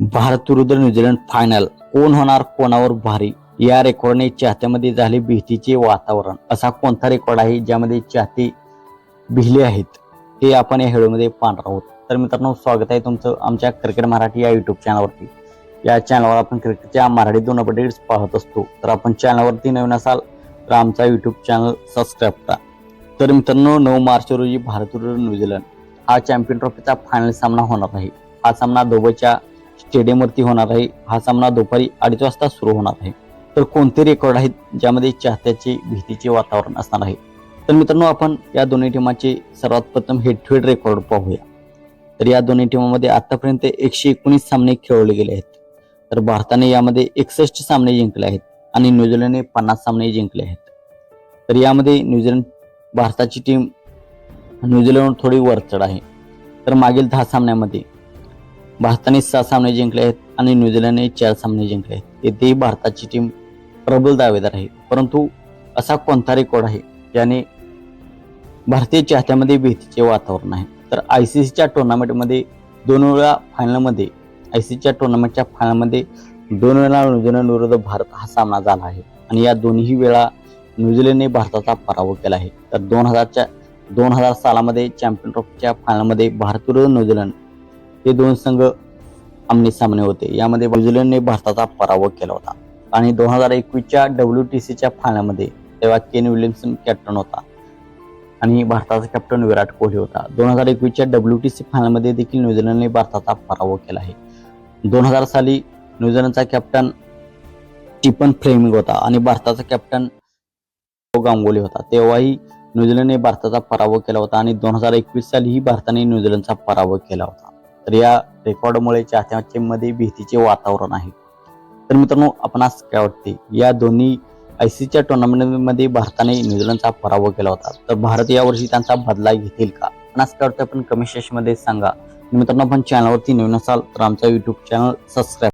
भारत विरुद्ध New Zealand final कोण होणार कोणावर भारी? या रेकॉर्डने चाहत्यामध्ये झाले भीतीचे वातावरण. असा कोणता रेकॉर्ड आहे ज्यामध्ये चाहते भिले आहेत? हे आपण या व्हिडिओमध्ये पाहणार आहोत. तर मित्रांनो स्वागत आहे तुमचं आमच्या क्रिकेट मराठी या युट्यूब चॅनलवरती या चॅनलवर आपण क्रिकेटच्या मराठी दोन अपडेट्स पाहत असतो. तर आपण चॅनलवरती नवीन असाल तर आमचा युट्यूब चॅनल सबस्क्राईब करा. तर मित्रांनो नऊ मार्च रोजी भारत विरुद्ध न्यूझीलंड हा चॅम्पियन ट्रॉफीचा फायनल सामना होणार आहे. हा सामना दुबईच्या स्टेडियमवरती होणार आहे. हा सामना दुपारी अडीच वाजता सुरू होणार आहे. तर कोणते रेकॉर्ड आहेत ज्यामध्ये चाहत्याचे भीतीचे वातावरण असणार आहे? तर मित्रांनो आपण या दोन्ही टीमाचे सर्वात प्रथम हेड टू हेड रेकॉर्ड पाहूया. तर या दोन्ही टीमामध्ये आतापर्यंत एकशे एकोणीस सामने खेळवले गेले आहेत. तर भारताने यामध्ये एकसष्ट सामने जिंकले आहेत आणि न्यूझीलंडने पन्नास सामने जिंकले आहेत. तर यामध्ये न्यूझीलंड भारताची टीम न्यूझीलंडवर थोडी वरचढ आहे. तर मागील दहा सामन्यामध्ये भारताने सहा सामने जिंकले आहेत आणि न्यूझीलंडने चार सामने जिंकले आहेत. येथेही भारताची टीम प्रबल दावेदार आहे. परंतु असा कोणता रेकॉर्ड आहे ज्याने भारतीय चाहत्यामध्ये भीतीचे वातावरण आहे? तर आय सी सीच्या टुर्नामेंटमध्ये दोन वेळा फायनलमध्ये आय सी सीच्या टुर्नामेंटच्या फायनलमध्ये दोन वेळा न्यूझीलंड विरुद्ध भारत हा सामना झाला आहे. आणि या दोन्ही वेळा न्यूझीलंडने भारताचा पराभव केला आहे. तर दोन हजारच्या दोन हजार सालामध्ये चॅम्पियन ट्रॉफीच्या फायनलमध्ये भारत विरुद्ध न्यूझीलंड हे दोन संघ आमने सामने होते. यामध्ये न्यूझीलंडने भारताचा पराभव केला होता. आणि दोन हजार एकवीसच्या डब्ल्यू टी सीच्या फायनलमध्ये तेव्हा केन विल्यमसन कॅप्टन होता. आणि भारताचा कॅप्टन विराट कोहली होता. दोन हजार एकवीसच्या डब्ल्यू टी सी फायनलमध्ये देखील न्यूझीलंडने भारताचा पराभव केला आहे. दोन हजार साली न्यूझीलंडचा कॅप्टन स्टीफन फ्लेमिंग होता आणि भारताचा कॅप्टन गांगुली होता. तेव्हाही न्यूझीलंडने भारताचा पराभव केला होता आणि दोन हजार एकवीस सालीही भारताने न्यूझीलंडचा पराभव केला होता. तर या रेकॉर्डमुळे चाहत्यांच्या भीतीचे वातावरण आहे. तर मित्रांनो आपणास काय वाटते? या दोन्ही आय सीच्या टुर्नामेंटमध्ये भारताने न्यूझीलंडचा पराभव केला होता. तर भारत यावर्षी त्यांचा बदला घेतील का? आपणास काय वाटतं आपण कमेंट सेक्शनमध्ये सांगा. मित्रांनो आपण चॅनलवरती नवीन असाल तर आमचा युट्यूब चॅनल सबस्क्राईब